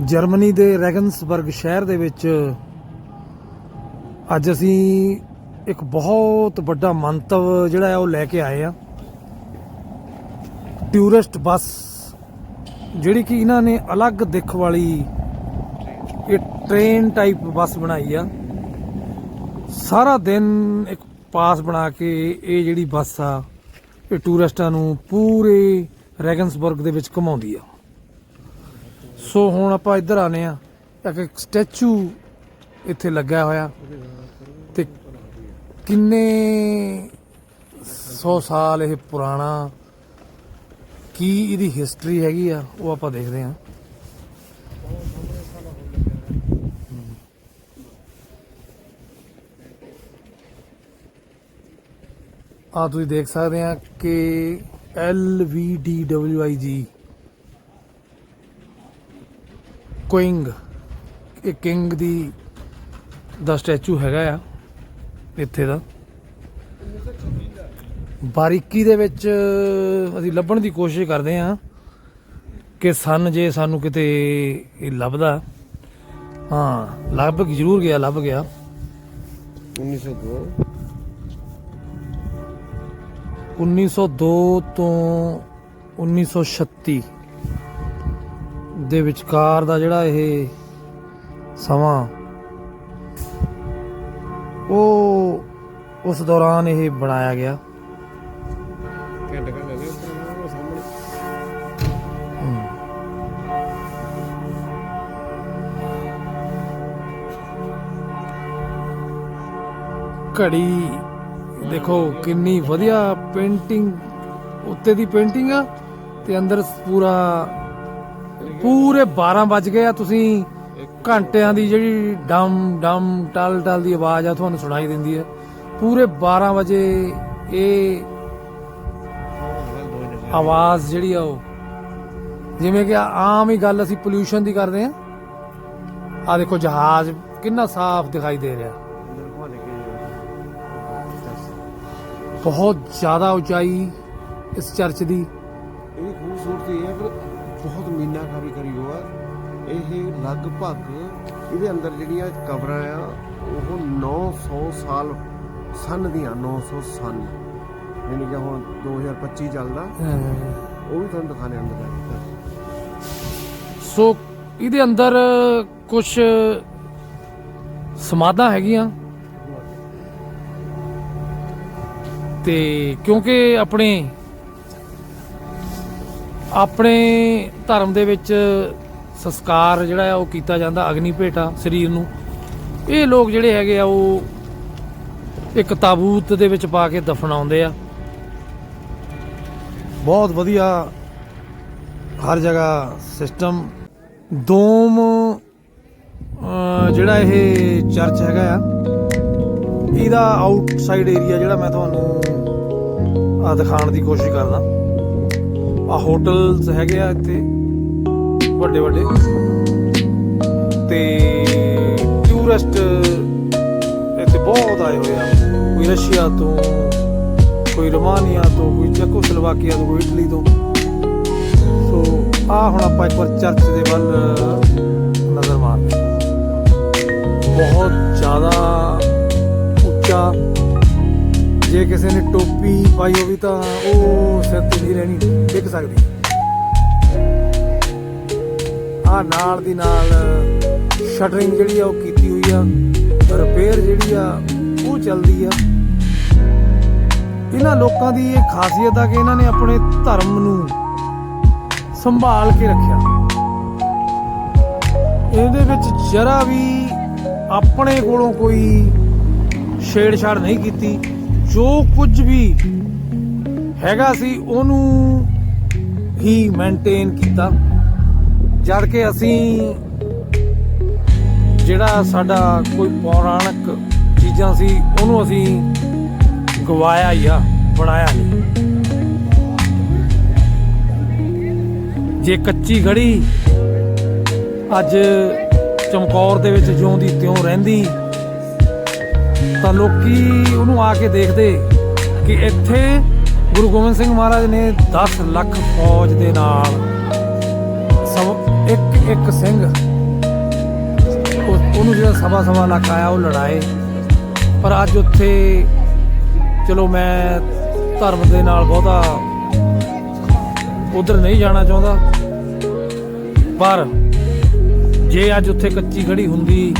Germany ਦੇ ਰੈਗਨਸਬਰਗ ਸ਼ਹਿਰ ਦੇ ਵਿੱਚ ਅੱਜ ਅਸੀਂ ਇੱਕ ਬਹੁਤ ਵੱਡਾ ਮੰਤਵ ਜਿਹੜਾ ਹੈ ਉਹ ਲੈ ਕੇ ਆਏ ਆ। ਟੂਰਿਸਟ ਬੱਸ, ਜਿਹੜੀ ਕਿ ਇਹਨਾਂ ਨੇ ਅਲੱਗ ਦਿੱਖ ਵਾਲੀ ਇਹ ਟ੍ਰੇਨ ਟਾਈਪ ਬੱਸ ਬਣਾਈ ਆ। ਸਾਰਾ ਦਿਨ ਇੱਕ ਪਾਸ ਬਣਾ ਕੇ ਇਹ ਜਿਹੜੀ ਬੱਸ ਆ, ਇਹ ਟੂਰਿਸਟਾਂ ਨੂੰ ਪੂਰੇ ਰੈਗਨਸਬਰਗ ਦੇ ਵਿੱਚ ਘੁਮਾਉਂਦੀ ਆ। ਸੋ ਹੁਣ ਆਪਾਂ ਇੱਧਰ ਆਨੇ ਆ ਇੱਕ ਸਟੈਚੂ ਇੱਥੇ ਲੱਗਿਆ ਹੋਇਆ। ਤੇ ਕਿੰਨੇ 100 ਸਾਲ ਇਹ ਪੁਰਾਣਾ, ਕੀ ਇਹਦੀ ਹਿਸਟਰੀ ਹੈਗੀ ਆ, ਉਹ ਆਪਾਂ ਦੇਖਦੇ ਆ ਆ ਤੁਸੀਂ ਦੇਖ ਸਕਦੇ ਆ ਕਿ L V D W I G ਕੁਇੰਗ ਇਹ ਕਿੰਗ ਦੀ ਦਾ ਸਟੈਚੂ ਹੈਗਾ ਆ ਇੱਥੇ ਦਾ। ਬਾਰੀਕੀ ਦੇ ਵਿੱਚ ਅਸੀਂ ਲੱਭਣ ਦੀ ਕੋਸ਼ਿਸ਼ ਕਰਦੇ ਆ ਕਿ ਸਨ ਜੇ ਸਾਨੂੰ ਕਿਤੇ ਇਹ ਲੱਭਦਾ। ਹਾਂ ਲੱਭ ਜ਼ਰੂਰ ਗਿਆ ਲੱਭ ਗਿਆ। 1902 1902 ਤੋਂ 1936 ਦੇ ਵਿਚਕਾਰ ਦਾ ਜਿਹੜਾ ਇਹ ਸਮਾਂ ਉਹ ਉਸ ਦੌਰਾਨ ਇਹ ਬਣਾਇਆ ਗਿਆ। ਘੰਟੇ ਘੰਟੇ ਦੇ ਉੱਪਰ ਉਹ ਸਾਹਮਣੇ। ਘੜੀ ਦੇਖੋ ਕਿੰਨੀ ਵਧੀਆ ਪੇਂਟਿੰਗ ਉੱਤੇ ਦੀ ਪੇਂਟਿੰਗ ਆ ਤੇ ਅੰਦਰ ਪੂਰਾ ਪੂਰੇ 12 ਵੱਜ ਗਏ ਆ, ਤੁਸੀਂ ਘੰਟਿਆਂ ਦੀ ਜਿਹੜੀ ਡਮ ਡਮ, ਟਲ ਟਲ ਦੀ ਆਵਾਜ਼ ਆ, ਤੁਹਾਨੂੰ ਸੁਣਾਈ ਦਿੰਦੀ ਹੈ ਪੂਰੇ 12 ਵਜੇ ਇਹ ਆਵਾਜ਼ ਜਿਹੜੀ ਆ ਉਹ, ਜਿਵੇਂ ਕਿ ਆਮ ਹੀ ਗੱਲ ਅਸੀਂ ਪੋਲਿਊਸ਼ਨ ਦੀ ਕਰਦੇ ਆ। ਆ ਦੇਖੋ ਜਹਾਜ਼ ਕਿੰਨਾ ਸਾਫ਼ ਦਿਖਾਈ ਦੇ ਰਿਹਾ। ਬਹੁਤ ਜ਼ਿਆਦਾ ਉਚਾਈ ਇਸ ਚਰਚ ਦੀ। ਇਹਦੀ ਖੂਬਸੂਰਤੀ ਹੈ ਕਿ ਇਹ ਲਗਭਗ ਇਹਦੇ ਅੰਦਰ ਜਿਹੜੀਆਂ ਕਬਰਾਂ ਆ, ਉਹ 900 ਸਾਲ ਸਨ ਦੀਆਂ 900 ਸਨ। ਯਾਨੀ ਕਿ ਹੁਣ 2025 ਚੱਲਦਾ। ਉਹ ਵੀ ਤੁਹਾਨੂੰ ਦਿਖਾਣੇ ਅੰਦਰ ਦਾ ਸੋ ਇਹਦੇ ਅੰਦਰ ਕੁਝ ਸਮਾਧਾਂ ਹੈਗੀਆਂ। ਤੇ ਕਿਉਂਕਿ ਆਪਣੇ ਆਪਣੇ ਧਰਮ ਦੇ ਵਿੱਚ ਸੰਸਕਾਰ ਜਿਹੜਾ ਆ ਉਹ ਕੀਤਾ ਜਾਂਦਾ, ਅਗਨੀ ਭੇਟਾ ਸਰੀਰ ਨੂੰ। ਇਹ ਲੋਕ ਜਿਹੜੇ ਹੈਗੇ ਆ, ਉਹ ਇੱਕ ਤਾਬੂਤ ਦੇ ਵਿੱਚ ਪਾ ਕੇ ਦਫਨਾਉਂਦੇ ਆ। ਬਹੁਤ ਵਧੀਆ ਹਰ ਜਗ੍ਹਾ ਸਿਸਟਮ। ਦੋਮ ਜਿਹੜਾ ਇਹ ਚਰਚ ਹੈਗਾ ਆ, ਇਹਦਾ ਆਊਟਸਾਈਡ ਏਰੀਆ ਜਿਹੜਾ ਮੈਂ ਤੁਹਾਨੂੰ ਆ ਦਿਖਾਉਣ ਦੀ ਕੋਸ਼ਿਸ਼ ਕਰਦਾ। ਆ ਹੋਟਲਸ ਹੈਗੇ ਆ ਇੱਥੇ। ਵੱਡੇ ਵੱਡੇ। ਤੇ ਟੂਰਿਸਟ ਇੱਥੇ ਬਹੁਤ ਆਏ ਹੋਏ ਆ। ਕੋਈ ਰਸ਼ੀਆ ਤੋਂ, ਕੋਈ ਰੋਮਾਨੀਆ ਤੋਂ, ਕੋਈ ਚੈਕੋਸਲੋਵਾਕੀਆ ਤੋਂ, ਕੋਈ ਇਟਲੀ ਤੋਂ। ਸੋ ਆ ਹੁਣ ਆਪਾਂ ਇੱਕ ਵਾਰ ਚਰਚ ਦੇ ਵੱਲ ਨਜ਼ਰ ਮਾਰਦੇ ਬਹੁਤ ਜ਼ਿਆਦਾ ਉੱਚਾ। ਜੇ ਕਿਸੇ ਨੇ ਟੋਪੀ ਪਾਈ ਹੋਵੇ ਤਾਂ ਉਹ ਸਿਰ ਤੇ ਨਹੀਂ ਰਹਿਣੀ, ਡਿੱਗ ਸਕਦੀ। ਆ ਨਾਲ ਦੀ ਨਾਲ ਸ਼ਟਰਿੰਗ ਜਿਹੜੀ ਆ ਉਹ ਕੀਤੀ ਹੋਈ ਆ ਰਿਪੇਅਰ ਜਿਹੜੀ ਆ, ਉਹ ਚੱਲਦੀ ਆ। ਇਹਨਾਂ ਲੋਕਾਂ ਦੀ ਇਹ ਖਾਸੀਅਤ ਆ ਕਿ ਇਹਨਾਂ ਨੇ ਆਪਣੇ ਧਰਮ ਨੂੰ ਸੰਭਾਲ ਕੇ ਰੱਖਿਆ। ਇਹਦੇ ਵਿੱਚ ਜਰਾ ਵੀ ਆਪਣੇ ਕੋਲੋਂ ਕੋਈ ਛੇੜਛਾੜ ਨਹੀਂ ਕੀਤੀ। ਜੋ ਕੁਝ ਵੀ ਹੈਗਾ ਸੀ ਉਹਨੂੰ ਹੀ ਮੇਨਟੇਨ ਕੀਤਾ। ਜਦ ਕਿ ਅਸੀਂ ਜਿਹੜਾ ਸਾਡਾ ਕੋਈ ਪੌਰਾਣਿਕ ਚੀਜ਼ਾਂ ਸੀ, ਉਹਨੂੰ ਅਸੀਂ ਗਵਾਇਆ ਹੀ ਆ, ਬਣਾਇਆ ਨਹੀਂ। ਜੇ ਕੱਚੀ ਗੜੀ ਅੱਜ ਚਮਕੌਰ ਦੇ ਵਿੱਚ ਜਿਉਂ ਦੀ ਤਿਉਂ ਰਹਿੰਦੀ, ਤਾਂ ਲੋਕੀ ਉਹਨੂੰ ਆ ਕੇ ਦੇਖਦੇ ਕਿ ਇੱਥੇ ਗੁਰੂ ਗੋਬਿੰਦ ਸਿੰਘ ਮਹਾਰਾਜ ਨੇ 10 ਲੱਖ ਫੌਜ ਦੇ ਨਾਲ ਸਭ ਇੱਕ ਇੱਕ ਸਿੰਘ। ਉਹਨੂੰ ਜਿਹੜਾ ਸਵਾ ਸਵਾ ਲੱਖ ਆਇਆ ਉਹ ਲੜਾਏ। ਪਰ ਅੱਜ ਉੱਥੇ, ਚਲੋ ਮੈਂ ਧਰਮ ਦੇ ਨਾਲ ਬਹੁਤਾ ਉਧਰ ਨਹੀਂ ਜਾਣਾ ਚਾਹੁੰਦਾ। ਪਰ ਜੇ ਅੱਜ ਉੱਥੇ ਕੱਚੀ ਖੜੀ ਹੁੰਦੀ,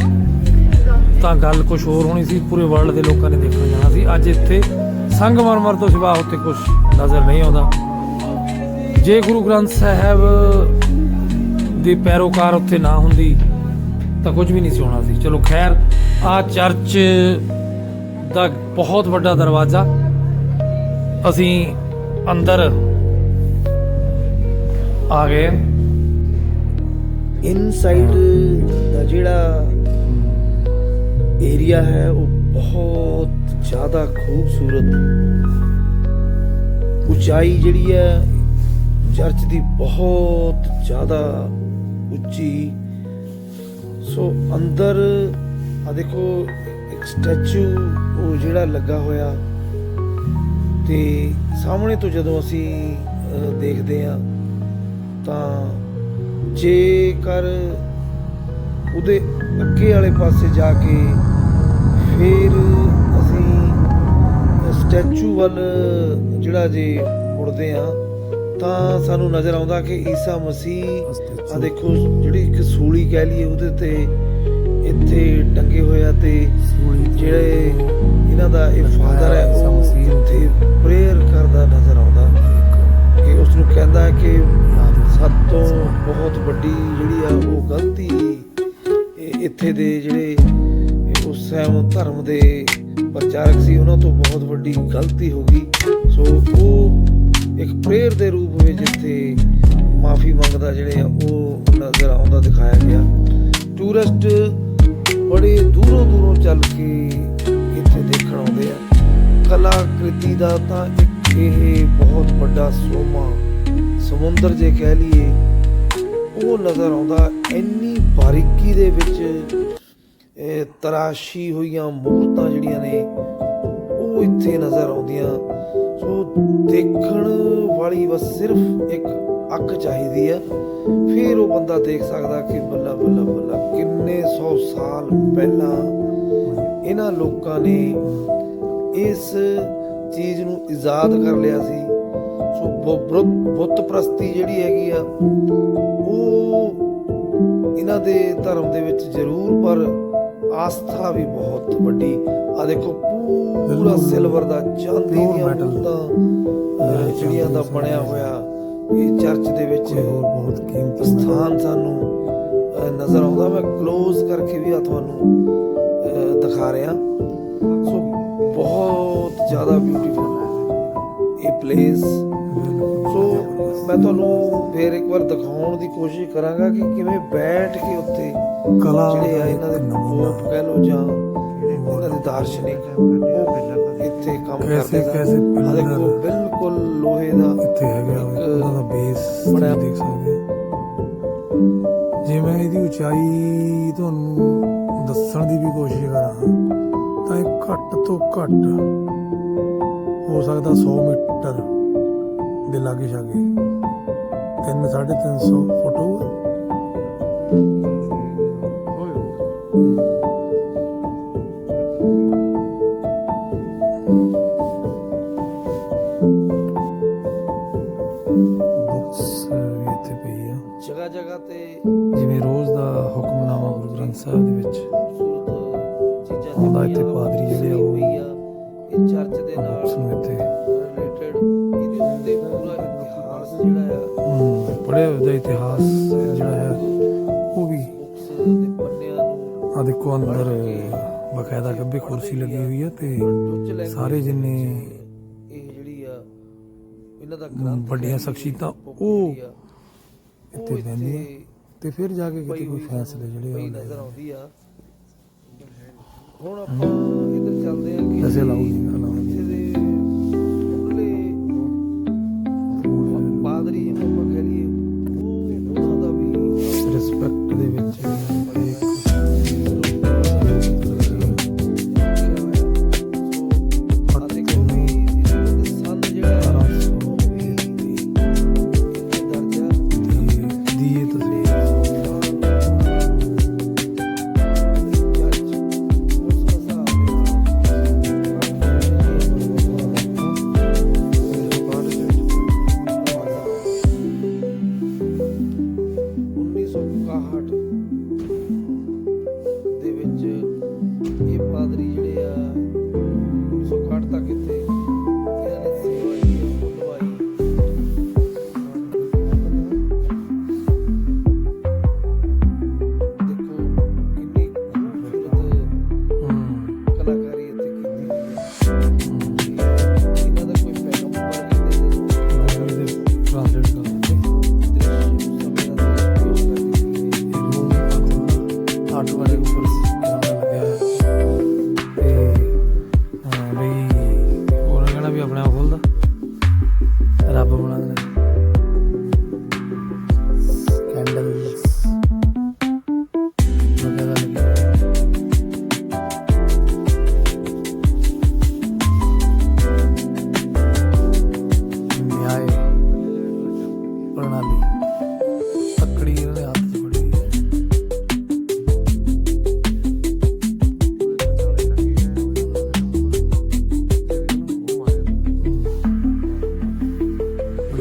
ਤਾਂ ਗੱਲ ਕੁਝ ਹੋਰ ਹੋਣੀ ਸੀ। ਪੂਰੇ ਵਰਲਡ ਦੇ ਲੋਕਾਂ ਨੇ ਦੇਖਣ ਜਾਣਾ ਸੀ। ਅੱਜ ਇੱਥੇ ਸੰਗਮਰਮਰ ਤੋਂ ਸਿਵਾ ਉੱਤੇ ਕੁਝ ਨਜ਼ਰ ਨਹੀਂ ਆਉਂਦਾ। ਜੇ ਗੁਰੂ ਗ੍ਰੰਥ ਸਾਹਿਬ ਦੇ ਪੈਰੋਕਾਰ ਉੱਥੇ ਨਾ ਹੁੰਦੀ, ਤਾਂ ਕੁਝ ਵੀ ਨਹੀਂ ਸੀ ਹੋਣਾ ਸੀ। ਚਲੋ ਖੈਰ ਆ ਚਰਚ ਦਾ ਬਹੁਤ ਵੱਡਾ ਦਰਵਾਜ਼ਾ। ਅਸੀਂ ਅੰਦਰ ਆ ਗਏ। ਇਨਸਾਈਡ ਦਾ ਜਿਹੜਾ ਏਰੀਆ ਹੈ, ਉਹ ਬਹੁਤ ਜ਼ਿਆਦਾ ਖੂਬਸੂਰਤ ਉਚਾਈ ਜਿਹੜੀ ਹੈ, ਚਰਚ ਦੀ ਬਹੁਤ ਜ਼ਿਆਦਾ ਉੱਚੀ ਸੋ ਅੰਦਰ ਆ ਦੇਖੋ, ਇੱਕ ਸਟੈਚੂ ਉਹ ਜਿਹੜਾ ਲੱਗਾ ਹੋਇਆ। ਤੇ ਸਾਹਮਣੇ ਤੋਂ ਜਦੋਂ ਅਸੀਂ ਦੇਖਦੇ ਆ ਤਾਂ ਜੇਕਰ ਉਹਦੇ ਅੱਗੇ ਵਾਲੇ ਪਾਸੇ ਜਾ ਕੇ ਫਿਰ ਅਸੀਂ ਸਟੈਚੂ ਵੱਲ ਜਿਹੜਾ ਜੇ ਮੁੜਦੇ ਆ ਤਾਂ ਸਾਨੂੰ ਨਜ਼ਰ ਆਉਂਦਾ ਕਿ ਈਸਾ ਮਸੀਹ ਆ ਦੇਖੋ ਜਿਹੜੀ ਇੱਕ ਸੂਲੀ ਕਹਿ ਲਈਏ ਉਹਦੇ ਤੇ ਇੱਥੇ ਟੰਗੇ ਹੋਇਆ ਤੇ ਜਿਹੜੇ ਇਹਨਾਂ ਦਾ ਇਹ ਫਾਦਰ ਹੈ ਉਹ ਇੱਥੇ ਪ੍ਰੇਅਰ ਕਰਦਾ ਨਜ਼ਰ ਆਉਂਦਾ। ਕਿ ਉਸ ਨੂੰ ਕਹਿੰਦਾ ਕਿ ਸਭ ਤੋਂ ਬਹੁਤ ਵੱਡੀ ਜਿਹੜੀ ਆ ਉਹ ਗਲਤੀ ਇਹ ਇੱਥੇ ਦੇ ਜਿਹੜੇ ਉਸ ਟਾਈਮ ਧਰਮ ਦੇ ਪ੍ਰਚਾਰਕ ਸੀ ਉਹਨਾਂ ਤੋਂ ਬਹੁਤ ਵੱਡੀ ਗਲਤੀ ਹੋ ਗਈ। ਸੋ ਉਹ ਇੱਕ ਪ੍ਰੇਅਰ ਦੇ ਰੂਪ ਵਿੱਚ ਇੱਥੇ ਮਾਫੀ ਮੰਗਦਾ ਜਿਹੜੇ ਆ, ਉਹ ਨਜ਼ਰ ਆਉਂਦਾ ਦਿਖਾਇਆ ਗਿਆ। ਟੂਰਿਸਟ ਬੜੇ ਦੂਰੋਂ ਦੂਰੋਂ ਚੱਲ ਕੇ ਇੱਥੇ ਦੇਖਣ ਆਉਂਦੇ ਆ। ਕਲਾਕ੍ਰਿਤੀ ਦਾ ਤਾਂ ਇੱਕ ਇਹ ਬਹੁਤ ਵੱਡਾ ਸੋਮਾ, ਸਮੁੰਦਰ ਜੇ ਕਹਿ ਲਈਏ, ਉਹ ਨਜ਼ਰ ਆਉਂਦਾ ਇੰਨੀ ਬਾਰੀਕੀ ਦੇ ਵਿੱਚ ਤਰਾਸ਼ੀ ਹੋਈਆਂ ਮੂਰਤਾਂ ਜਿਹੜੀਆਂ ਨੇ, ਉਹ ਇੱਥੇ ਨਜ਼ਰ ਆਉਂਦੀਆਂ। ਸੋ ਦੇਖਣ ਵਾਲੀ ਬਸ ਸਿਰਫ ਇੱਕ ਅੱਖ ਚਾਹੀਦੀ ਆ। ਫਿਰ ਉਹ ਬੰਦਾ ਦੇਖ ਸਕਦਾ ਕਿ ਬੱਲਾ ਬੱਲਾ ਬੱਲਾ ਕਿੰਨੇ ਸੌ ਸਾਲ ਪਹਿਲਾਂ ਇਹਨਾਂ ਲੋਕਾਂ ਨੇ ਇਸ ਚੀਜ਼ ਨੂੰ ਇਜਾਦ ਕਰ ਲਿਆ ਸੀ। ਸੋ ਬੁੱਤ ਪ੍ਰਸਤੀ ਜਿਹੜੀ ਹੈਗੀ ਆ ਉਹ ਇਹਨਾਂ ਦੇ ਧਰਮ ਦੇ ਵਿੱਚ ਜ਼ਰੂਰ ਪਰ ਆਸਥਾ ਵੀ ਬਹੁਤ ਵੱਡੀ। ਆ ਦੇਖੋ ਪੂਰਾ। ਸਿਲਵਰ ਦਾ ਚਾਂਦੀ ਦੀਆਂ ਅਹ, ਜਿਹੜੀਆਂ ਦਾ ਬਣਿਆ ਹੋਇਆ। ਇਹ ਚਰਚ ਦੇ ਵਿੱਚ ਹੋਰ ਬਹੁਤ ਕੀਮਤੀ ਸਥਾਨ ਸਾਨੂੰ ਨਜ਼ਰ ਆਉਂਦਾ। ਮੈਂ ক্লোਜ਼ ਕਰਕੇ ਵੀ ਆ ਤੁਹਾਨੂੰ ਦਿਖਾ ਰਿਹਾ। ਸੋ ਬਹੁਤ ਜ਼ਿਆਦਾ ਬਿਊਟੀਫੁਲ ਹੈ ਇਹ ਪਲੇਸ ਸੋ ਮੈਂ ਤੁਹਾਨੂੰ ਫੇਰ ਇੱਕ ਵਾਰ ਦਿਖਾਉਣ ਦੀ ਕੋਸ਼ਿਸ਼ ਕਰਾਂਗਾ ਕਿ ਕਿਵੇਂ ਬੈਠ ਕੇ ਉੱਤੇ ਕਲਾ ਜਿਹੜੇ ਆ ਇਹਨਾਂ ਦੇ। ਪੋਪ ਕਹਿ ਲੋ ਜਾਂ ਦਾਰਸ਼ਨਿਕ ਉਹ ਇੱਥੇ ਕੰਮ ਕੈਸੇ- ਕਰਦੇ ਕੈਸੇ ਸਨ ਆ ਦੇਖੋ ਬਿਲਕੁਲ ਲੋਹੇ ਦਾ ਇੱਥੇ ਹੈਗਾ ਉਹਨਾਂ ਦਾ ਬੇਸ ਬੜਾ- ਦੇਖ ਸਕਦੇ। ਜੇ ਮੈਂ ਇਹਦੀ ਉਚਾਈ ਤੁਹਾਨੂੰ ਦੱਸਣ ਦੀ ਵੀ ਕੋਸ਼ਿਸ਼ ਕਰਾਂ ਤਾਂ ਇਹ ਘੱਟ ਤੋਂ ਘੱਟ ਹੋ ਸਕਦਾ 100 ਮੀਟਰ ਦੇ ਲਾਗੇ ਛਾਗੇ 3 350 ਫੁੱਟ ਹੋਊਗਾ। ਪੜਿਆ ਉਹਦਾ ਇਤਿਹਾਸ ਜਿਹੜਾ ਹੈ ਉਹ ਵੀ ਆ ਦੇਖੋ ਅੰਦਰ ਬਕਾਇਦਾ ਗੱਬੇ ਕੁਰਸੀ ਲੱਗੀ ਹੋਈ ਹੈ ਤੇ ਸਾਰੇ ਜਿੰਨੇ ਇਹ ਜਿਹੜੀ ਆ ਇਹਨਾਂ ਦਾ ਗ੍ਰੰਥ ਵੱਡੀਆਂ ਸ਼ਖਸੀਅਤਾਂ ਉਹ ਇੱਥੇ ਉਹ ਬਹਿੰਦੀਆਂ ਤੇ ਫਿਰ ਜਾ ਕੇ ਕਿਤੇ ਕੋਈ ਫੈਸਲੇ ਜਿਹੜੇ ਨਜ਼ਰ ਆ। ਆਉਂਦੀ ਆ ਹੁਣ ਆਪਾਂ ਇੱਧਰ ਚੱਲਦੇ ਆ ਕਿ ਅਸੀਂ ਨਹੀਂ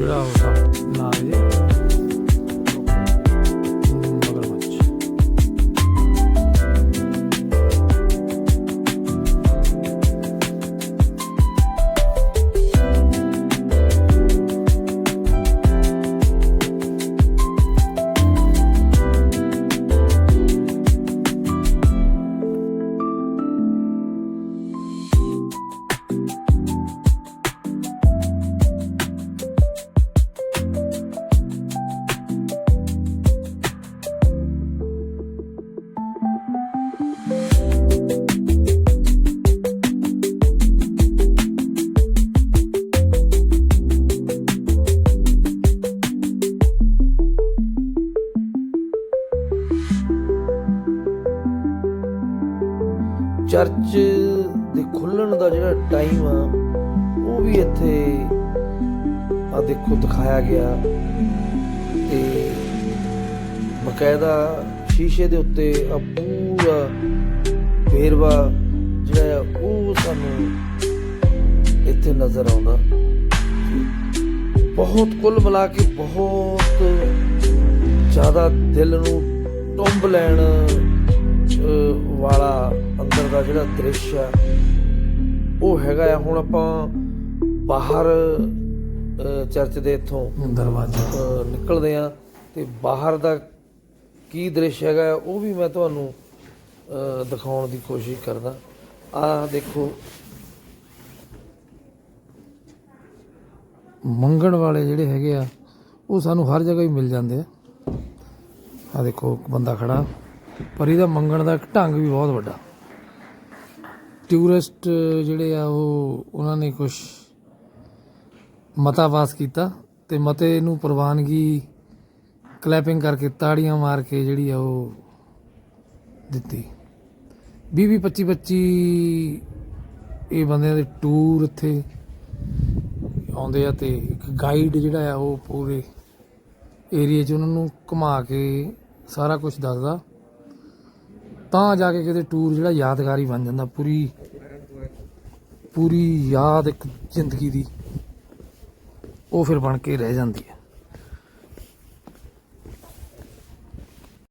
ਜਿਹੜਾ ਉਹ ਚਰਚ ਦੇ ਖੁੱਲਣ ਦਾ ਜਿਹੜਾ ਟਾਈਮ ਆ, ਉਹ ਵੀ ਇੱਥੇ ਆ ਦੇਖੋ ਦਿਖਾਇਆ ਗਿਆ। ਤੇ ਬਕਾਇਦਾ ਸ਼ੀਸ਼ੇ ਦੇ ਉੱਤੇ ਆ ਪੂਰਾ ਵੇਰਵਾ ਜਿਹੜਾ ਆ, ਉਹ ਸਾਨੂੰ ਇੱਥੇ ਨਜ਼ਰ ਆਉਂਦਾ। ਬਹੁਤ ਕੁੱਲ ਮਿਲਾ ਕੇ ਬਹੁਤ ਜ਼ਿਆਦਾ ਦਿਲ ਨੂੰ ਟੁੰਬ ਲੈਣ ਵਾਲਾ ਅੰਦਰ ਦਾ ਜਿਹੜਾ ਦ੍ਰਿਸ਼ ਆ ਉਹ ਹੈਗਾ ਆ। ਹੁਣ ਆਪਾਂ ਬਾਹਰ ਚਰਚ ਦੇ ਇੱਥੋਂ ਦਰਵਾਜ਼ਾ। ਨਿਕਲਦੇ ਆ ਤੇ ਬਾਹਰ ਦਾ ਕੀ ਦ੍ਰਿਸ਼ ਹੈਗਾ ਉਹ ਵੀ ਮੈਂ ਤੁਹਾਨੂੰ ਦਿਖਾਉਣ ਦੀ ਕੋਸ਼ਿਸ਼ ਕਰਦਾ। ਆ ਦੇਖੋ। ਮੰਗਣ ਵਾਲੇ ਜਿਹੜੇ ਹੈਗੇ ਆ ਉਹ ਸਾਨੂੰ ਹਰ ਜਗ੍ਹਾ ਹੀ ਮਿਲ ਜਾਂਦੇ ਆ। ਆ ਦੇਖੋ ਇੱਕ ਬੰਦਾ ਖੜਾ। ਪਰ ਇਹਦਾ ਮੰਗਣ ਦਾ ਇੱਕ ਢੰਗ ਵੀ ਬਹੁਤ ਵੱਡਾ। ਟੂਰਿਸਟ ਜਿਹੜੇ ਆ ਉਹ, ਉਹਨਾਂ ਨੇ ਕੁਝ ਮਤਾ ਪਾਸ ਕੀਤਾ ਤੇ ਮਤੇ ਨੂੰ ਪ੍ਰਵਾਨਗੀ ਕਲੈਪਿੰਗ ਕਰਕੇ ਤਾੜੀਆਂ ਮਾਰ ਕੇ ਜਿਹੜੀ ਆ ਉਹ ਦਿੱਤੀ। 20 20 25 25 ਇਹ ਬੰਦਿਆਂ ਦੇ ਟੂਰ ਇੱਥੇ ਆਉਂਦੇ ਆ ਤੇ ਇੱਕ ਗਾਈਡ ਜਿਹੜਾ ਆ ਉਹ ਪੂਰੇ ਏਰੀਆ 'ਚ ਉਹਨਾਂ ਨੂੰ ਘੁਮਾ ਕੇ ਸਾਰਾ ਕੁਝ ਦੱਸਦਾ। ਤਾਂ ਜਾ ਕੇ ਕਿਤੇ ਟੂਰ ਜਿਹੜਾ ਯਾਦਗਾਰੀ ਬਣ ਜਾਂਦਾ, ਪੂਰੀ ਪੂਰੀ ਯਾਦ ਇੱਕ ਜ਼ਿੰਦਗੀ ਦੀ, ਉਹ ਫਿਰ ਬਣ ਕੇ ਰਹਿ ਜਾਂਦੀ ਹੈ।